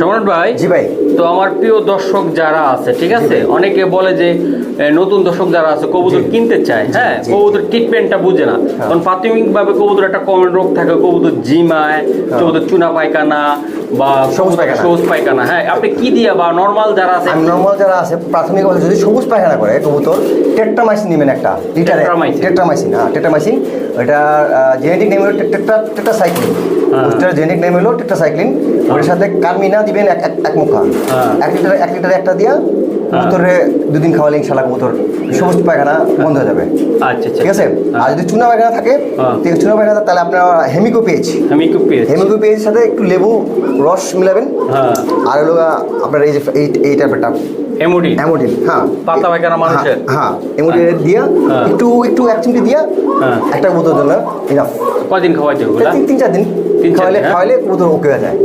সম্রাট ভাই জি ভাই। তো আমার প্রিয় দর্শক যারা আছে ঠিক আছে? অনেকে বলে যে নতুন দর্শক যারা আছে কবুতর কিনতে চায় হ্যাঁ? কবুতর ট্রিটমেন্টটা বুঝে না। কারণ প্রাথমিকভাবে কবুতর একটা কমন রোগ থাকে কবুতর জিমায় কবুতর চুনা পায়খানা বা হ্যাঁ। সবুজ পায়খানা। সবুজ পায়খানা হ্যাঁ। আপনি কি দিয়ে বা নর্মাল যারা আছে? নর্মাল যারা আছে প্রাথমিক অবস্থা যদি সবুজ পায়খানা করে কবুতর টেট্রামাইসিন নেবেন একটা লিটারে। টেট্রামাইসিন হ্যাঁ টেট্রামাইসিন এটা জেনেটিক নেম হলো টেট্রা টেট্রাসাইক্লিন হ্যাঁ। ওটার জেনেটিক নেম হলো টেট্রাসাইক্লিন। ওটার সাথে কার্মিনা দিবেন এক এক- এক মুখা। হ্যাঁ। এক লিটার এক লিটারে একটা দিয়া কবুতরে দুদিন খাওয়ালে ইনশাল্লাহ কবুতর সবুজ পায়খানা বন্ধ হয়ে যাবে। আচ্ছা আচ্ছা। ঠিক আছে? আর যদি চুনা পায়খানা থাকে হ্যাঁ। চুনা পায়খানা তাহলে আপনার হেমিকো পেজ আমি একটু হেমিকো পেজের সাথে একটু লেবু রস মিলাবেন। হ্যাঁ। আর হলো আপনার এই যে এই টাইপেরটা। এমোডি অ্যামোডিন হ্যাঁ। পাতা পায়খানা মানুষের? হ্যাঁ, হ্যাঁ। অ্যামোডিন দিয়া হ্যাঁ। একটু একটু এক চিমটি দিয়া হ্যাঁ। একটা বোতল জন্য ইনাফ কদিন খাওয়াইতে হবে তিন চার দিন খাওয়ালে হ্যাঁ? খাওয়ালে বোতল ওকে হয়ে যায়।